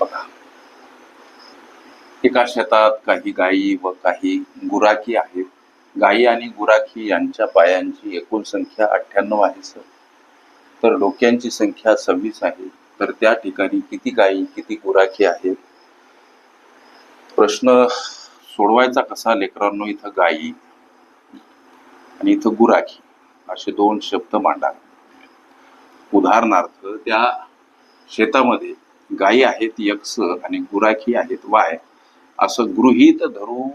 बघा. एका शेतात काही गायी व काही गुराखी आहेत. गायी आणि गुराखी यांच्या पायांची एकूण संख्या अठ्ठ्याण्णव आहे सर. तर डोक्यांची संख्या सव्वीस आहे. तर त्या ठिकाणी किती गायी किती गुराखी आहेत? प्रश्न सोडवायचा कसा लेकरांनो इथं गायी आणि इथं गुराखी? असे दोन शब्द मांडा. उदाहरणार्थ त्या शेतामध्ये गायी आहेत यक्ष आणि गुराखी आहेत वाय असं गृहीत धरू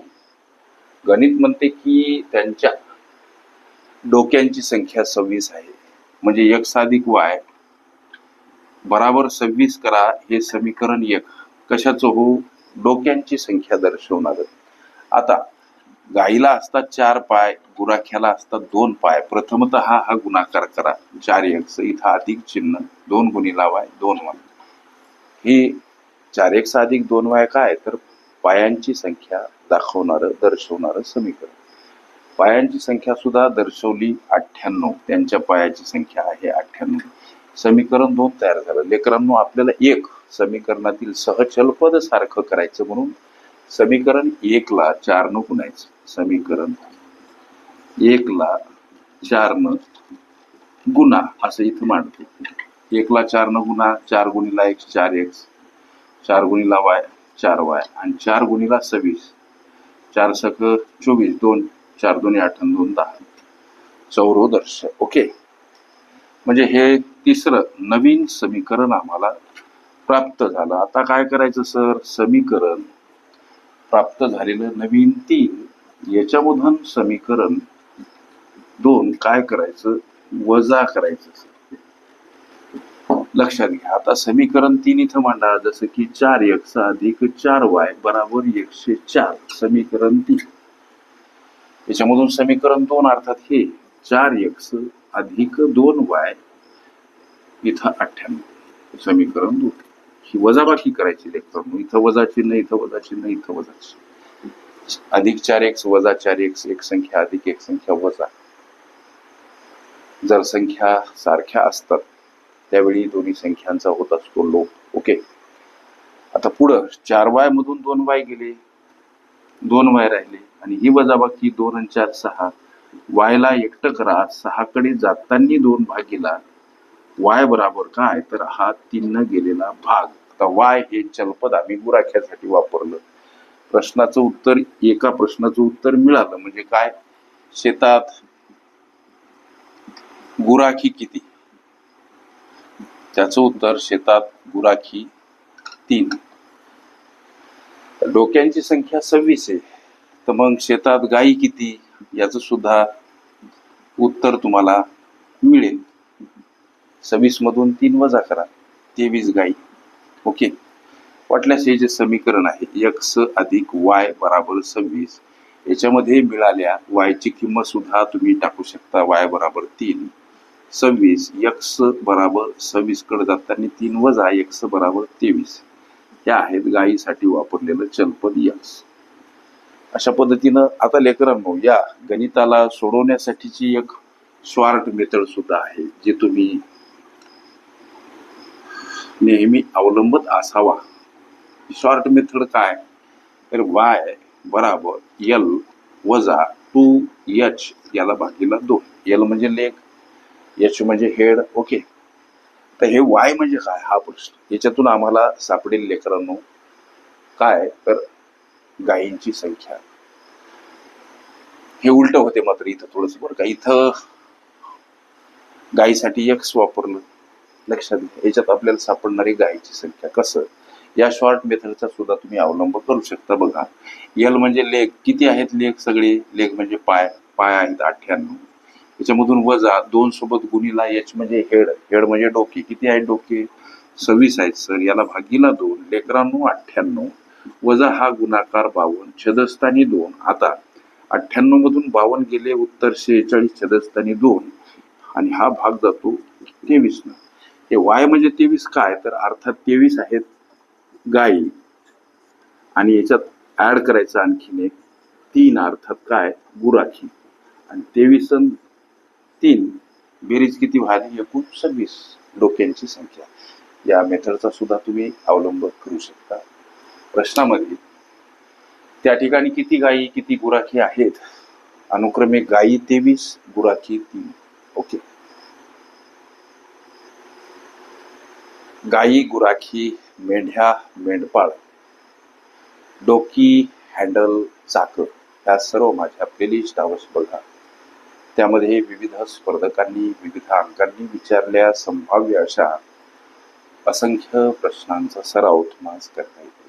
गणित म्हणते की त्यांच्या डोक्यांची संख्या सव्वीस आहे. म्हणजे यक्स अधिक वाय बराबर सव्वीस करा हे समीकरण एक. कशाचं हो? डोक्यांची संख्या दर्शवणार. आता गाईला असतात चार पाय गुराख्याला असतात दोन पाय. प्रथमतः हा हा गुणाकार करा. चार यक्ष इथं अधिक चिन्ह. दोन गुणी लावाय दोन वाय. हे चार एक अधिक दोन वाय काय तर पायांची संख्या दाखवणारं दर्शवणारं समीकरण. पायांची संख्या सुद्धा दर्शवली अठ्ठ्याण्णव त्यांच्या पायाची संख्या आहे अठ्ठ्याण्णव. समीकरण दोन तयार झालं. लेकरांनो आपल्याला एक समीकरणातील सहचलपद सारखं करायचं म्हणून समीकरण एकला चारनं गुणायचं. समीकरण एकला चारनं गुणा असं इथं मांडतो. एकला चारनं गुणा चार गुणीला एक्स चार एक्स चार गुणीला वाय चार वाय आणि चार गुणीला सव्वीस. चार सक चोवीस दोन चार दोन्ही आठ आणि दोन दहा. चौरोदर्श ओके. म्हणजे हे तिसरं नवीन समीकरण आम्हाला प्राप्त झालं. आता काय करायचं सर? समीकरण प्राप्त झालेलं नवीन तीन. याच्यामधून समीकरण दोन काय करायचं? वजा करायचं लक्षात घ्या. आता समीकरण तीन इथं मांडा जसं की चार एक्स अधिक चार वाय बराबर एकशे चार. समीकरण तीन. याच्यामधून समीकरण दोन अर्थात हे चार एक्स अधिक दोन वाय इथं अठ्ठ्याण्णव. समीकरण दोन. ही वजाबाकी करायची लेखन इथं वजा चिन्ह इथं वजा चिन्ह इथं वजा चिन्ह. अधिक चार एक्स वजा चार एक्स एक संख्या अधिक एक संख्या वजा. जर संख्या सारख्या असतात त्यावेळी दोन्ही संख्यांचा होत असतो लोप. ओके आता पुढं चार वाय मधून दोन वाय गेले दोन वाय राहिले आणि ही वजाबाकी दोन आणि चार सहा. वायला एकटं करा सहाकडे जाताना दोन भागीला. वाय बराबर काय? तर हा तीन गेलेला भाग. आता वाय हे चलपद आम्ही गुराख्यासाठी वापरलं. प्रश्नाचं उत्तर एका प्रश्नाचं उत्तर मिळालं. म्हणजे काय? शेतात गुराखी किती? त्याचं उत्तर शेतात गुराखी तीन. डोक्यांची संख्या सव्वीस आहे. तर मग शेतात गायी किती? याचं सुद्धा उत्तर तुम्हाला मिळेल. सव्वीस मधून तीन वजा करा. तेवीस गायी. ओके? वाटल्यास हे जे समीकरण आहे एक्स अधिक वाय बराबर सव्वीस याच्यामध्ये मिळाल्या वायची किंमत सुद्धा तुम्ही टाकू शकता. वाय बराबर तीन. सव्वीस यक्स बराबर सव्वीसकडे जाताना तीन वजा यक्स बराबर तेवीस. ह्या आहेत गायीसाठी वापरलेलं चलपद यक्स. अशा पद्धतीनं आता लेकरांनो या गणिताला सोडवण्यासाठीची एक स्वार्ट मेथड सुद्धा आहे जे तुम्ही नेहमी अवलंबत असावा. शॉर्ट मेथड काय? तर वाय बराबर यल वजा टू एच याला भागीला दोन. यल म्हणजे लेख एच म्हणजे हेड ओके. तर हे वाय म्हणजे काय? हा प्रश्न. याच्यातून आम्हाला सापडेल लेकरांनो काय? तर गायींची संख्या. हे उलट होते मात्र इथं थोडस बरं का. इथं गायीसाठी एक्स वापरलं. लक्षात घ्या. याच्यात आपल्याला सापडणारी गायीची संख्या कसं? या शॉर्ट मेथडचा सुद्धा तुम्ही अवलंब करू शकता बघा. यल म्हणजे लेग. किती आहेत लेग सगळे? लेग म्हणजे पाय. पाय आहेत अठ्ठ्याण्णव. याच्यामधून वजा दोन सोबत गुणीला एच म्हणजे हेड. हेड म्हणजे डोके. किती आहेत डोके? सव्वीस आहेत सर. याला भागीला दोन लेकरांनो अठ्ठ्याण्णव. वजा हा गुणाकार बावन्न छदस्थानी दोन. आता अठ्ठ्याण्णव मधून बावन्न गेले उत्तर शेहेचाळीस छदस्थानी दोन. आणि हा भाग जातो तेवीस न. हे वाय म्हणजे तेवीस काय? तर अर्थात तेवीस आहेत गायी आणि याच्यात ऍड करायचं आणखीन एक. तीन अर्थात काय? गुराखी. आणि तेवीस तीन. बेरीज किती व्हावी एकूण सव्वीस डोक्यांची संख्या. या मेथडचा सुद्धा तुम्ही अवलंब करू शकता. प्रश्नामध्ये त्या ठिकाणी किती गायी किती गुराखी आहेत? अनुक्रमे गायी तेवीस गुराखी तीन. ओके. गायी गुराखी मेंढ्या मेंढपाळ डोकी हँडल चाकं ह्या सर्व माझ्या प्लेलिस्ट आवश्यक बघा. त्यामध्ये विविध स्पर्धकांनी विविध अंकांनी विचारल्या संभाव्य अशा असंख्य प्रश्नांचा सराव तुम्हाला करता येईल.